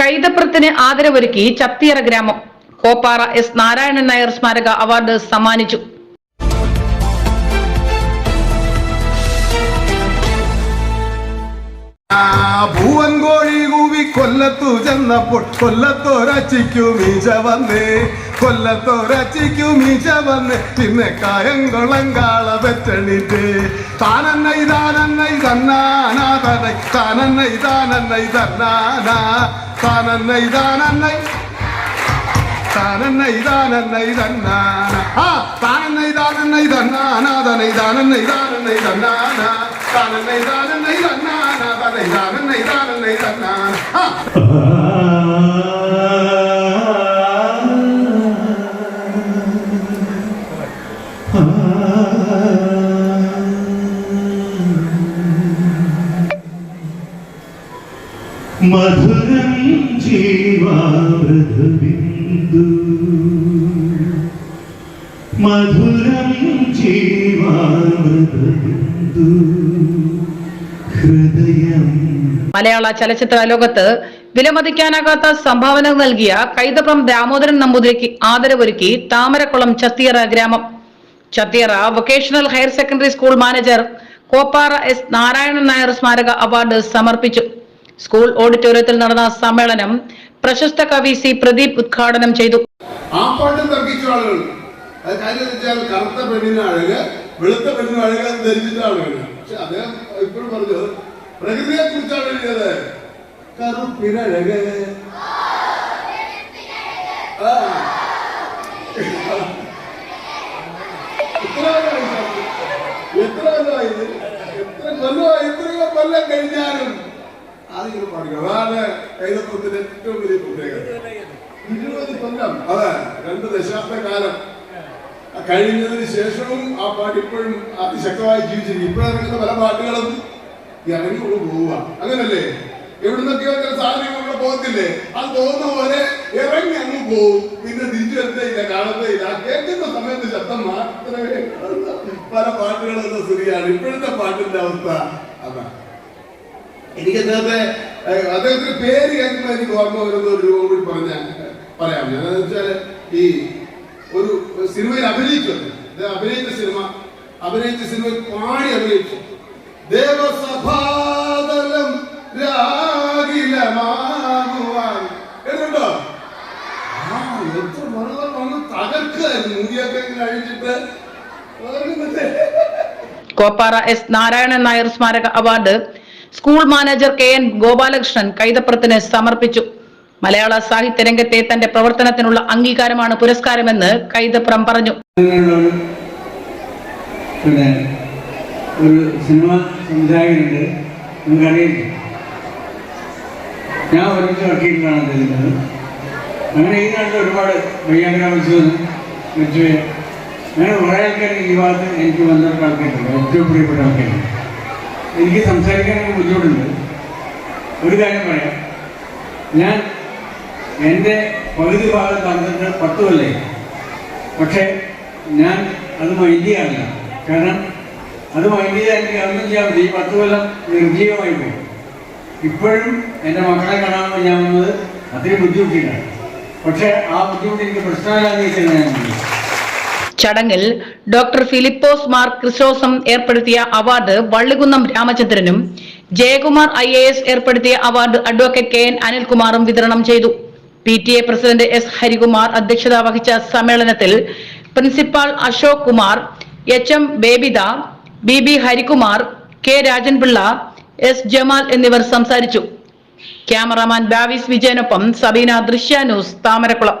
കൈതപ്രത്തിന് ആദരവൊരുക്കി ചത്തിയറ ഗ്രാമം. കോപ്പാറ എസ് നാരായണൻ നായർ സ്മാരക അവാർഡ് സമ്മാനിച്ചു. ആ പൂവൻ കോഴി കൊല്ലത്തു ചെന്നപ്പോൾ കൊല്ലത്തോരച്ചിക്കു മീശ വന്നേ. കൊല്ലത്തോരച്ചിക്കു മീശ വന്ന്. പിന്നെ കായംകുളം കാള പെറ്റണിട്ട് താനന്നൈ താനന്നൈ തന്നാനാ തനൈ താനന്നൈ താനന്നൈ തന്നാനാ. താനന്നൈ താനന്നൈ താനന്നൈ താനന്നൈ തന്നാന ആ താനന്നൈ താനന്നൈ തന്നാന തനൈ താനന്നൈ താനന്നൈ തന്നാന താനന്നൈ താനന്നൈ തന്നാന തനൈ താനന്നൈ താനന്നൈ തന്നാന ആ മധുരം ജീവാമൃതബിന്ദു. മധുരം ജീവാമൃതബിന്ദു. ഹൃദയം. മലയാള ചലച്ചിത്ര ലോകത്ത് വിലമതിക്കാനാകാത്ത സംഭാവന നൽകിയ കൈതപ്രം ദാമോദരൻ നമ്പൂതിരിക്ക് ആദരവൊരുക്കി താമരക്കുളം ചത്തിയറ ഗ്രാമം. Chathiyara vocational higher secondary school manager Koppara S Narayanan Nair സ്മാരക അവാർഡ് സമർപ്പിച്ചു. സ്കൂൾ ഓഡിറ്റോറിയത്തിൽ നടന്ന സമ്മേളനം പ്രശസ്ത കവി സി പ്രദീപ് ഉദ്ഘാടനം ചെയ്തു. ആ പാട്ട് ആളുകൾ. എഴുതിയത്. കറുപ്പിനഴക് ആ. എത്ര കൊല്ലോ? എത്രയോ കൊല്ലം കഴിഞ്ഞാലും അതിങ്ങനെ പഠിക്കണം അതാണ് കൈതത്വത്തിന്റെ ഏറ്റവും വലിയ പ്രത്യേകത. ഇരുപത് കൊല്ലം അതെ രണ്ട് ദശാബ്ദ കാലം. കഴിഞ്ഞതിന് ശേഷവും ആ പാട്ട് ഇപ്പോഴും അതിശക്തമായി ജീവിച്ചിരിക്കും. ഇപ്പോഴിറങ്ങുന്ന പല പാട്ടുകളും ഇറങ്ങി കൊണ്ട് പോവുക. അങ്ങനല്ലേ? എവിടുന്നൊക്കെയോ ചില സാധനങ്ങൾ ഇവിടെ പോകത്തില്ലേ? അത് തോന്നുന്ന പോലെ ഇറങ്ങി അങ്ങ് പോവും. പിന്നെ തിരിച്ചു വരത്തേയില്ല കാണത്തേയില്ല കേൾക്കുന്ന സമയത്ത് ശബ്ദം മാത്രമേ പല പാട്ടുകളൊക്കെ സ്ഥിതിയാണ് ഇപ്പോഴത്തെ പാട്ടിന്റെ അവസ്ഥ അതാണ്. എനിക്ക് അദ്ദേഹത്തെ അദ്ദേഹത്തിന്റെ പേര് കേൾക്കുമ്പോൾ എനിക്ക് ഓർമ്മ വരുന്ന ഒരു രൂപം കൂടി പറഞ്ഞ പറയാം. എന്താണെന്ന് വെച്ചാൽ ഈ ഒരു സിനിമയിൽ അഭിനയിച്ചു. അഭിനയിച്ച സിനിമ അഭിനയിച്ച സിനിമയിൽ പാടി അഭിനയിച്ചു. ദേവസഭാതലം രാഗിലമാകുവാൻ. കേട്ടോ ആ എത്ര കോപ്പാറ എസ് നാരായണൻ നായർ സ്മാരക award school manager K N Gopalakrishnan കൈതപ്പുറത്തിന് സമർപ്പിച്ചു. മലയാള സാഹിത്യ രംഗത്തെ തന്റെ പ്രവർത്തനത്തിനുള്ള അംഗീകാരമാണ് പുരസ്കാരമെന്ന് കൈതപ്പുറം പറഞ്ഞു. ഒരു സിനിമ ഞാൻ ഒരുമിച്ച് അങ്ങനെ ഈ നാട്ടിൽ ഒരുപാട് വയ്യാഗ്രാമത്തിൽ മറ്റു അങ്ങനെ കുറേ ആൾക്കാർ ഈ ഭാഗത്ത് എനിക്ക് ബന്ധപ്പെട്ട ആൾക്കാരുണ്ട് ഏറ്റവും പ്രിയപ്പെട്ട ആൾക്കാരുണ്ട്. എനിക്ക് സംസാരിക്കാൻ ബുദ്ധിമുട്ടുണ്ട്. ഒരു കാര്യം പറയാം. ഞാൻ എന്റെ പകുതി ഭാഗം തന്നിട്ട് പത്ത് കൊല്ലേ പക്ഷേ ഞാൻ അത് മൈൻഡ് ചെയ്യാറില്ല. കാരണം അത് മൈൻഡ് ചെയ്താൽ എനിക്ക് ഒന്നും ചെയ്യാൻ പറ്റും ഈ പത്ത് കൊല്ലം നിർജീവമായി പോയി. ഇപ്പോഴും എന്റെ മക്കളെ കാണാൻ ഞാൻ വന്നത് അത്രയും ബുദ്ധിമുട്ടിയിട്ടാണ് പക്ഷേ ആ ബുദ്ധിമുട്ട് എനിക്ക് പ്രശ്നമില്ലാതെ ഞാൻ. ചടങ്ങിൽ ഡോക്ടർ ഫിലിപ്പോസ് മാർ ക്രിസോസം ഏർപ്പെടുത്തിയ അവാർഡ് വള്ളികുന്നം രാമചന്ദ്രനും ജയകുമാർ ഐ എ എസ് ഏർപ്പെടുത്തിയ അവാർഡ് അഡ്വക്കേറ്റ് കെ എൻ അനിൽകുമാറും വിതരണം ചെയ്തു. P T A president S Harikumar അധ്യക്ഷത വഹിച്ച സമ്മേളനത്തിൽ principal Ashok Kumar H M Babitha B B Harikumar K Rajanpillai S Jamal എന്നിവർ സംസാരിച്ചു. ക്യാമറാമാൻ ബാവിസ് വിജയനൊപ്പം സബീന ദൃശ്യ ന്യൂസ് താമരക്കുളം.